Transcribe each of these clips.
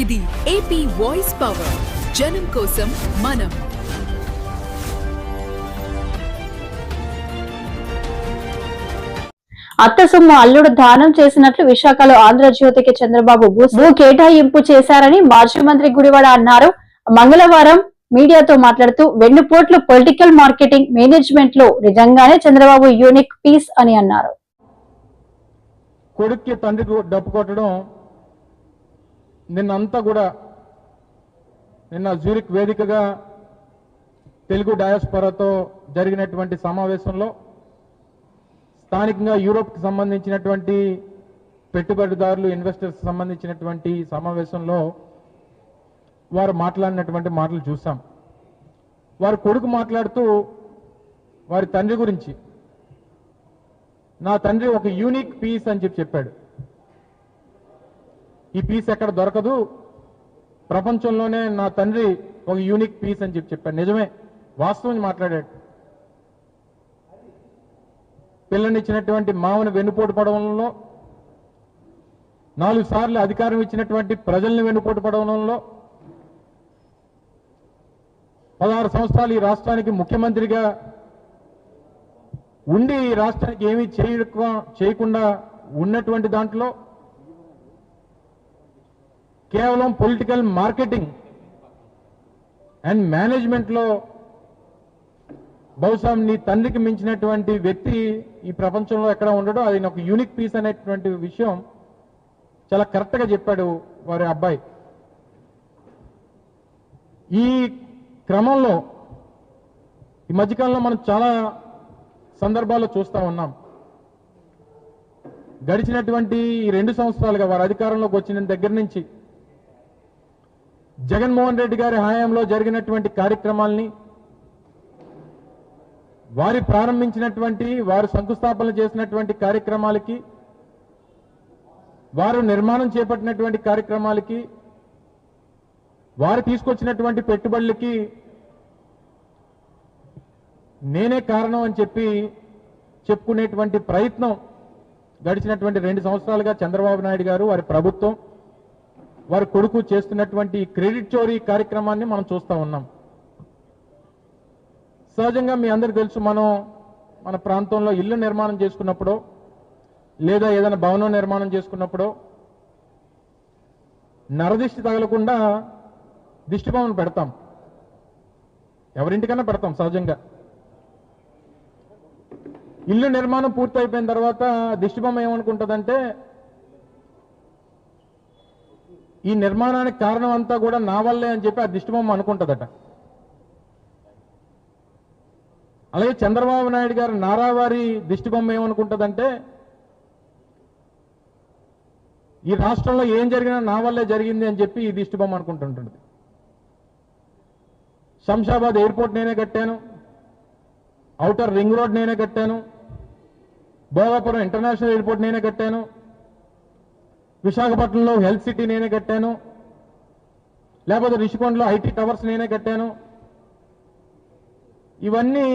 ఇది AP voice power జనం కోసం మనం. అత్త సొమ్ము అల్లుడు దానం చేసినట్లు విశాఖలో ఆంధ్రజ్యోతికి చంద్రబాబు భూ కేటాయింపు చేశారని మాజీ మంత్రి గుడివాడ అన్నారు. మంగళవారం మీడియాతో మాట్లాడుతూ వెన్నుపోట్లు పొలిటికల్ మార్కెటింగ్ మేనేజ్మెంట్లో నిజంగానే చంద్రబాబు యూనిక్ పీస్ అని అన్నారు. కొడుక్కి తండ్రికి డప్పు కొట్టడం నిన్నంతా కూడా నిన్న జూరిక్ వేదికగా తెలుగు డయాస్పరాతో జరిగినటువంటి సమావేశంలో స్థానికంగా యూరోప్కి సంబంధించినటువంటి పెట్టుబడిదారులు ఇన్వెస్టర్స్ సంబంధించినటువంటి సమావేశంలో వారు మాట్లాడినటువంటి మాటలు చూసాం వారి కొడుకు మాట్లాడుతూ వారి తండ్రి గురించి నా తండ్రి ఒక యూనిక్ పీస్ అని చెప్పి చెప్పాడు. ఈ పీస్ ఎక్కడ దొరకదు. ప్రపంచంలోనే నా తండ్రి ఒక యూనిక్ పీస్ అని చెప్పి చెప్పాడు. నిజమే వాస్తవం మాట్లాడాడు. పిల్లనిచ్చినటువంటి మామను వెన్నుపోటు పడవంలో నాలుగు సార్లు అధికారం ఇచ్చినటువంటి ప్రజల్ని వెన్నుపోటు పడవంలో పదహారు సంవత్సరాలు ఈ రాష్ట్రానికి ముఖ్యమంత్రిగా ఉండి ఈ రాష్ట్రానికి ఏమీ చేయకుండా ఉన్నటువంటి దాంట్లో కేవలం పొలిటికల్ మార్కెటింగ్ అండ్ మేనేజ్మెంట్లో బహుశా నీ తండ్రికి మించినటువంటి వ్యక్తి ఈ ప్రపంచంలో ఎక్కడ ఉండడం అది ఒక యూనిక్ పీస్ అనేటువంటి విషయం చాలా కరెక్ట్గా చెప్పాడు వారి అబ్బాయి. ఈ క్రమంలో ఈ మధ్యకాలంలో మనం చాలా సందర్భాల్లో చూస్తూ ఉన్నాం. గడిచినటువంటి ఈ రెండు సంవత్సరాలుగా వారు అధికారంలోకి వచ్చిన దగ్గర నుంచి జగన్మోహన్ రెడ్డి గారి హయాంలో జరిగినటువంటి కార్యక్రమాల్ని వారి ప్రారంభించినటువంటి వారు శంకుస్థాపన చేసినటువంటి కార్యక్రమాలకి వారు నిర్మాణం చేపట్టినటువంటి కార్యక్రమాలకి వారు తీసుకొచ్చినటువంటి పెట్టుబడులకి నేనే కారణం అని చెప్పి చెప్పుకునేటువంటి ప్రయత్నం గడిచినటువంటి రెండు సంవత్సరాలుగా చంద్రబాబు నాయుడు గారు వారి ప్రభుత్వం వారి కొడుకు చేస్తున్నటువంటి క్రెడిట్ చోరీ కార్యక్రమాన్ని మనం చూస్తూ ఉన్నాం. సహజంగా మీ అందరికి తెలుసు మనం మన ప్రాంతంలో ఇల్లు నిర్మాణం చేసుకున్నప్పుడు లేదా ఏదైనా భవనం నిర్మాణం చేసుకున్నప్పుడు నరదిష్టి తగలకుండా దిష్టి భవనం పెడతాం. ఎవరింటికన్నా పెడతాం సహజంగా. ఇల్లు నిర్మాణం పూర్తి అయిపోయిన తర్వాత దిష్టిబొమ్మ ఏమనుకుంటుందంటే ఈ నిర్మాణానికి కారణం అంతా కూడా నా వల్లే అని చెప్పి ఆ దిష్టిబొమ్మ అనుకుంటుందట. అలాగే చంద్రబాబు నాయుడు గారు నారావారి దిష్టిబొమ్మ ఏమనుకుంటుందంటే ఈ రాష్ట్రంలో ఏం జరిగినా నా వల్లే జరిగింది అని చెప్పి ఈ దిష్టిబొమ్మ అనుకుంటుంటుంది. శంషాబాద్ ఎయిర్పోర్ట్ నేనే కట్టాను అవుటర్ రింగ్ రోడ్ నేనే కట్టాను భోగాపురం ఇంటర్నేషనల్ ఎయిర్పోర్ట్ నేనే కట్టాను విశాఖపట్నంలో హెల్త్ సిటీ నేనే కట్టాను. లేకపోతే రిషికొండలో ఐటీ టవర్స్ నేనే కట్టాను. ఇవన్నీ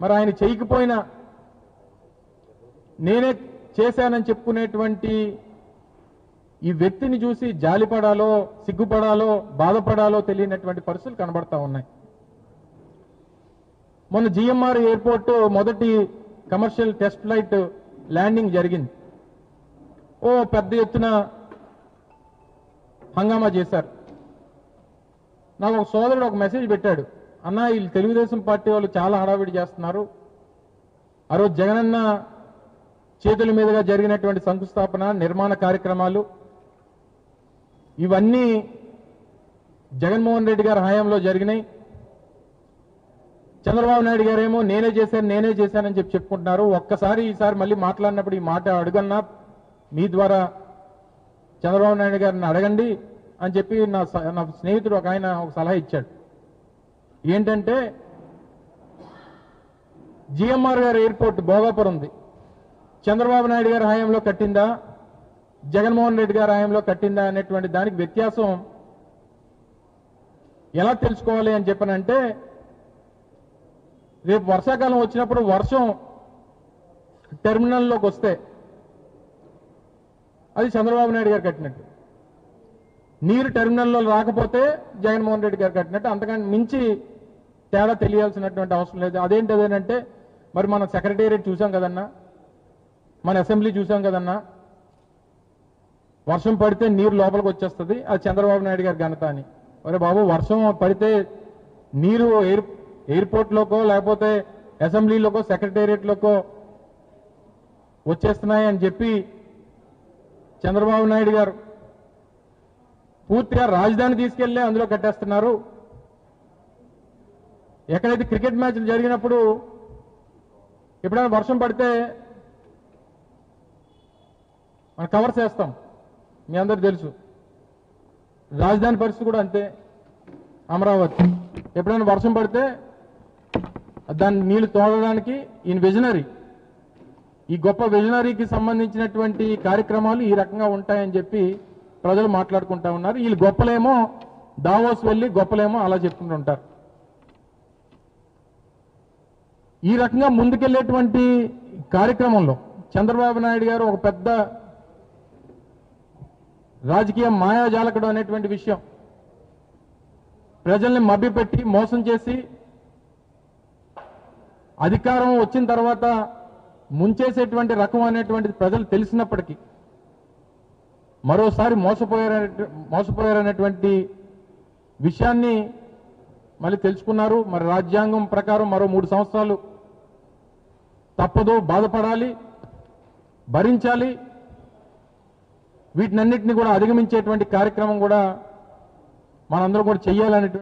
మరి ఆయన చేయకపోయినా నేనే చేశానని చెప్పుకునేటువంటి ఈ వ్యక్తిని చూసి జాలిపడాలో సిగ్గుపడాలో బాధపడాలో తెలియనటువంటి పరిస్థితులు కనబడతా ఉన్నాయి. మొన్న జిఎంఆర్ ఎయిర్పోర్ట్ మొదటి కమర్షియల్ టెస్ట్ ఫ్లైట్ ల్యాండింగ్ జరిగింది. ఓ పెద్ద ఎత్తున హంగామా చేశారు. నాకు ఒక సోదరుడు ఒక మెసేజ్ పెట్టాడు. అన్న వీళ్ళు తెలుగుదేశం పార్టీ వాళ్ళు చాలా హడావిడి చేస్తున్నారు. ఆ రోజు జగనన్న చేతుల మీదుగా జరిగినటువంటి శంకుస్థాపన నిర్మాణ కార్యక్రమాలు ఇవన్నీ జగన్మోహన్ రెడ్డి గారి హయాంలో జరిగినాయి. చంద్రబాబు నాయుడు గారేమో నేనే చేశాను నేనే చేశానని చెప్పి చెప్పుకుంటున్నారు. ఒక్కసారి ఈసారి మళ్ళీ మాట్లాడినప్పుడు ఈ మాట అడుగన్నా మీ ద్వారా చంద్రబాబు నాయుడు గారిని అడగండి అని చెప్పి నా నా స్నేహితుడు ఒక ఆయన ఒక సలహా ఇచ్చాడు. ఏంటంటే జిఎంఆర్ గారు ఎయిర్పోర్ట్ భోగాపురం ఉంది. చంద్రబాబు నాయుడు గారి హయాంలో కట్టిందా? జగన్మోహన్ రెడ్డి గారి హయాంలో కట్టిందా అనేటువంటి దానికి వ్యత్యాసం ఎలా తెలుసుకోవాలి అని చెప్పనంటే రేపు వర్షాకాలం వచ్చినప్పుడు వర్షం టెర్మినల్లోకి వస్తే అది చంద్రబాబు నాయుడు గారు కట్టినట్టు. నీరు టెర్మినల్లో రాకపోతే జగన్మోహన్ రెడ్డి గారు కట్టినట్టు. అంతకంటే మించి తేడా తెలియాల్సినటువంటి అవసరం లేదు. అదేంటి అదేనంటే మరి మన సెక్రటేరియట్ చూసాం కదన్నా? మన అసెంబ్లీ చూసాం కదన్నా? వర్షం పడితే నీరు లోపలికి వచ్చేస్తుంది. అది చంద్రబాబు నాయుడు గారి ఘనత అని. అరే బాబు వర్షం పడితే నీరు ఎయిర్ ఎయిర్పోర్ట్లోకో లేకపోతే అసెంబ్లీలోకో సెక్రటేరియట్లోకో వచ్చేస్తున్నాయి అని చెప్పి చంద్రబాబు నాయుడు గారు పూర్తిగా రాజధాని తీసుకెళ్ళే అందులో కట్టేస్తున్నారు. ఎక్కడైతే క్రికెట్ మ్యాచ్లు జరిగినప్పుడు ఎప్పుడైనా వర్షం పడితే మనం కవర్ చేస్తాం. మీ అందరు తెలుసు. రాజధాని పరిస్థితి కూడా అంతే. అమరావతి. ఎప్పుడైనా వర్షం పడితే దాన్ని నీళ్ళు తోడడానికి ఈయన విజనరీ. ఈ గొప్ప విజనరీకి సంబంధించినటువంటి కార్యక్రమాలు ఈ రకంగా ఉంటాయని చెప్పి ప్రజలు మాట్లాడుకుంటా ఉన్నారు. వీళ్ళు గొప్పలేమో దావోస్ వెళ్ళి గొప్పలేమో అలా చెప్పుకుంటుంటారు ఈ రకంగా ముందుకెళ్ళేటువంటి కార్యక్రమంలో చంద్రబాబు నాయుడు గారు ఒక పెద్ద రాజకీయ మాయాజాలకుడు అనేటువంటి విషయం ప్రజల్ని మభ్యపెట్టి మోసం చేసి అధికారం వచ్చిన తర్వాత ముంచేసేటువంటి రకం అనేటువంటిది ప్రజలు తెలిసినప్పటికీ మరోసారి మోసపోయారనే మోసపోయారనేటువంటి విషయాన్ని మళ్ళీ తెలుసుకున్నారు. మరి రాజ్యాంగం ప్రకారం మరో మూడు సంవత్సరాలు తప్పదు బాధపడాలి భరించాలి. వీటినన్నిటిని కూడా అధిగమించేటువంటి కార్యక్రమం కూడా మనందరం కూడా చెయ్యాలనేటువంటి